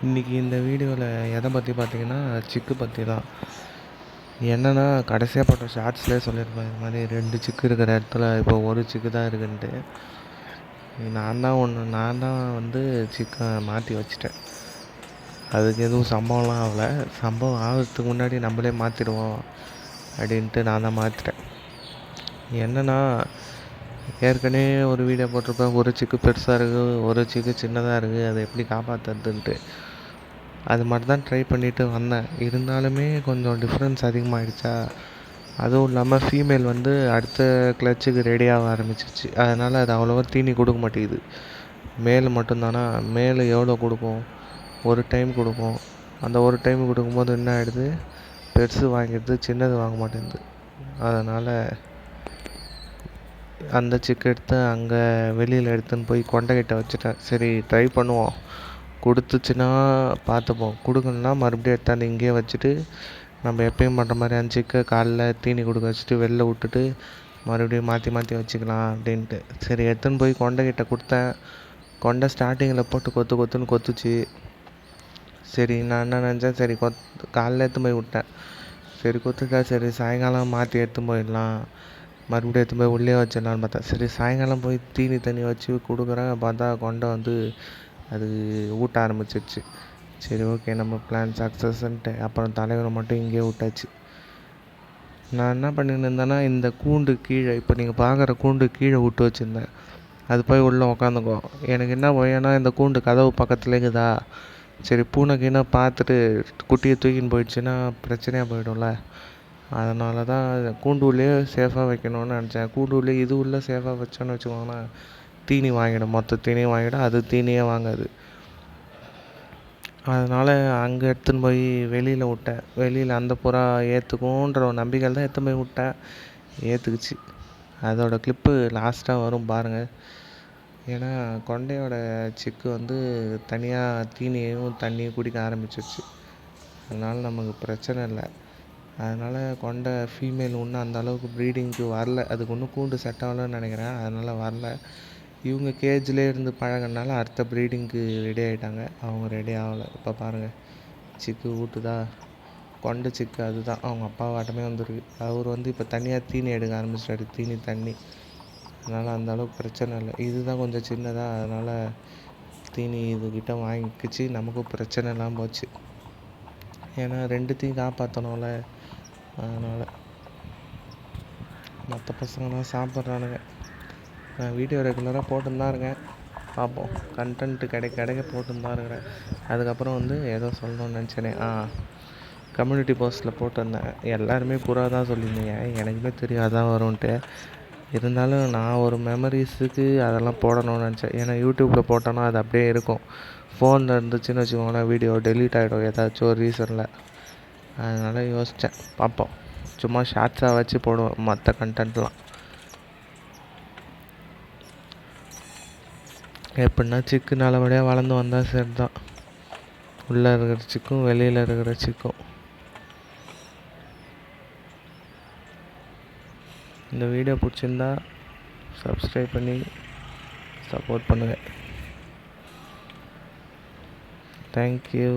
இன்றைக்கி இந்த வீடியோவில் எதை பற்றி பார்த்தீங்கன்னா சிக்கு பற்றி தான். என்னென்னா கடைசியாக போட்ட ஷார்ட்ஸ்லேயே சொல்லியிருப்பேன் இது மாதிரி ரெண்டு சிக்கு இருக்கிற இடத்துல இப்போ ஒரு சிக்கு தான் இருக்குன்ட்டு. நான் தான் ஒன்று நான் தான் வந்து சிக்கை மாற்றி வச்சிட்டேன். அதுக்கு எதுவும் சம்பவம்லாம் ஆகலை. சம்பவம் ஆகிறதுக்கு முன்னாடி நம்மளே மாற்றிடுவோம் அப்படின்ட்டு நான் தான் மாற்றிட்டேன் என்னென்னா ஏற்கனவே ஒரு வீடியோ போட்டிருப்பேன். ஒரு சிக்கு பெருசாக இருக்குது ஒரு சிக்கு சின்னதாக இருக்குது அதை எப்படி காப்பாற்றுறதுன்ட்டு அது மட்டும் தான் ட்ரை பண்ணிவிட்டு வந்தேன். இருந்தாலுமே கொஞ்சம் டிஃப்ரென்ஸ் அதிகமாகிடுச்சா அதுவும் இல்லாமல் ஃபீமேல் வந்து அடுத்த கிளச்சுக்கு ரெடி ஆக ஆரம்பிச்சிச்சு அதனால் அது அவ்வளோவா தீனி கொடுக்க மாட்டேங்குது. மேல் மட்டும்தானா? மேல் எவ்வளோ கொடுக்கும்? ஒரு டைம் கொடுக்கும். அந்த ஒரு டைம் கொடுக்கும்போது என்ன ஆகிடுது பெருசு வாங்கிடுது சின்னது வாங்க மாட்டேங்குது. அதனால் அந்த சிக்கு எடுத்து அங்கே வெளியில் எடுத்துன்னு போய் கொண்டைக்கிட்ட வச்சுட்டேன். சரி ட்ரை பண்ணுவோம். கொடுத்துச்சுன்னா பார்த்துப்போம். கொடுக்கணுன்னா மறுபடியும் எடுத்தாந்து இங்கேயே வச்சுட்டு நம்ம எப்பயும் பண்ணுற மாதிரி அந்த சிக்கை காலைல தீனி கொடுக்க வச்சுட்டு வெளில விட்டுட்டு மறுபடியும் மாற்றி மாற்றி வச்சுக்கலாம் அப்படின்ட்டு. சரி எடுத்துன்னு போய் கொண்டைக்கிட்ட கொடுத்தேன். கொண்டை ஸ்டார்டிங்கில் போட்டு கொத்து கொத்துன்னு கொத்துச்சு. சரி நான் என்ன நினச்சேன்? சரி கொத் காலைல எடுத்துன்னு போய் விட்டேன். சரி கொத்துக்கா சரி சாயங்காலம் மாற்றி எடுத்துன்னு போயிடலாம். மறுபடியும் எடுத்துன்னு போய் உள்ளே வச்சிடலான்னு பார்த்தா சரி சாயங்காலம் போய் தீனி தண்ணி வச்சு கொடுக்குறேன் பார்த்தா கொண்டை வந்து அது ஊட்ட ஆரம்பிச்சிருச்சு. சரி ஓகே நம்ம பிளான் சக்ஸஸ்ன்ட்டு அப்புறம் தலைவரை மட்டும் இங்கேயே விட்டாச்சு. நான் என்ன பண்ணின்னு இருந்தேன்னா இந்த கூண்டு கீழே இப்போ நீங்கள் பார்க்குற கூண்டு கீழே விட்டு வச்சுருந்தேன். அது போய் உள்ளே உக்காந்துக்கோ. எனக்கு என்ன பயம்னா இந்த கூண்டு கதவு பக்கத்துலேயே இருக்குதா? சரி பூனை கீனை பார்த்துட்டு குட்டியை தூக்கின்னு போயிடுச்சுன்னா பிரச்சனையாக போயிடும்ல. அதனால தான் கூண்டு சேஃபாக வைக்கணும்னு நினச்சேன். கூண்டு இது உள்ளே சேஃபாக வச்சோன்னு வச்சுக்கோங்களேன். தீனி வாங்கிடும். மொத்த தீனியும் வாங்கிடும். அது தீனியே வாங்காது. அதனால் அங்கே எடுத்துன்னு போய் வெளியில் விட்டேன். வெளியில் அந்த புறா ஏற்றுக்குன்ற ஒரு நம்பிக்கையில் தான் எடுத்துன்னு போய் விட்டேன். ஏற்றுக்குச்சு அதோட கிளிப்பு லாஸ்ட்டாக வரும் பாருங்கள் ஏன்னா கொண்டையோட சிக்கு வந்து தனியாக தீனியையும் தண்ணியும் குடிக்க ஆரம்பிச்சிருச்சு. அதனால் நமக்கு பிரச்சனை இல்லை. அதனால் கொண்டை ஃபீமேல் ஒன்றும் அந்த அளவுக்கு ப்ரீடிங்க்கு வரல. அதுக்கு ஒன்றும் கூண்டு செட் ஆகலன்னு நினைக்கிறேன். அதனால் வரல. இவங்க கேஜ்லேயே இருந்து பழகினால அடுத்த ப்ரீடிங்க்கு ரெடி ஆகிட்டாங்க அவங்க ரெடி ஆகலை. இப்போ பாருங்கள் சிக்கு ஊட்டுதா கொண்ட சிக்கு அதுதான். அவங்க அப்பா வாட்டமே வந்துருக்கு. அவர் வந்து இப்போ தனியாக தீனி எடுக்க ஆரம்பிச்சிட்டாரு. தீனி தண்ணி. அதனால் அந்த அளவுக்கு பிரச்சனை இல்லை. இதுதான் கொஞ்சம் சின்னதாக அதனால் தீனி இதுக்கிட்ட வாங்கிக்கிச்சு. நமக்கும் பிரச்சனை இல்லாமல் போச்சு. ஏன்னா ரெண்டுத்தையும் காப்பாற்றணும்ல அதனால் மற்ற பசங்களாம் சாப்பிட்றானுங்க. நான் வீடியோ ரெகுலராக போட்டுன்னு தான் இருக்கேன். பார்ப்போம். கண்டென்ட்டு கிடைக்க கிடைக்க போட்டுன்னு தான் இருக்கிறேன். அதுக்கப்புறம் வந்து ஏதோ சொல்லணும்னு நினச்சேனே. ஆ கம்யூனிட்டி போஸ்ட்டில் போட்டிருந்தேன். எல்லாருமே புறா தான் சொல்லியிருந்தீங்க. எனக்குமே தெரியாதான் வரும்ன்ட்டு. இருந்தாலும் நான் ஒரு மெமரிஸுக்கு அதெல்லாம் போடணும்னு நினச்சேன். ஏன்னா யூடியூப்பில் போட்டோன்னா அது அப்படியே இருக்கும். ஃபோனில் இருந்துச்சுன்னு வச்சுக்கோங்களேன் வீடியோ டெலீட் ஆகிடும் ஏதாச்சும் ஒரு ரீசனில் அதனால் யோசித்தேன் பார்ப்போம் சும்மா ஷார்ட்ஸாக வச்சு போடுவேன் மற்ற கண்டென்ட்லாம் எப்படின்னா சிக்கு நல்லபடியாக வளர்ந்து வந்தால் சரி தான் உள்ளே இருக்கிற சிக்கும் வெளியில் இருக்கிற சிக்கும் இந்த வீடியோ பிடிச்சிருந்தா சப்ஸ்கிரைப் பண்ணி சப்போர்ட் பண்ணுங்கள் தேங்க்யூ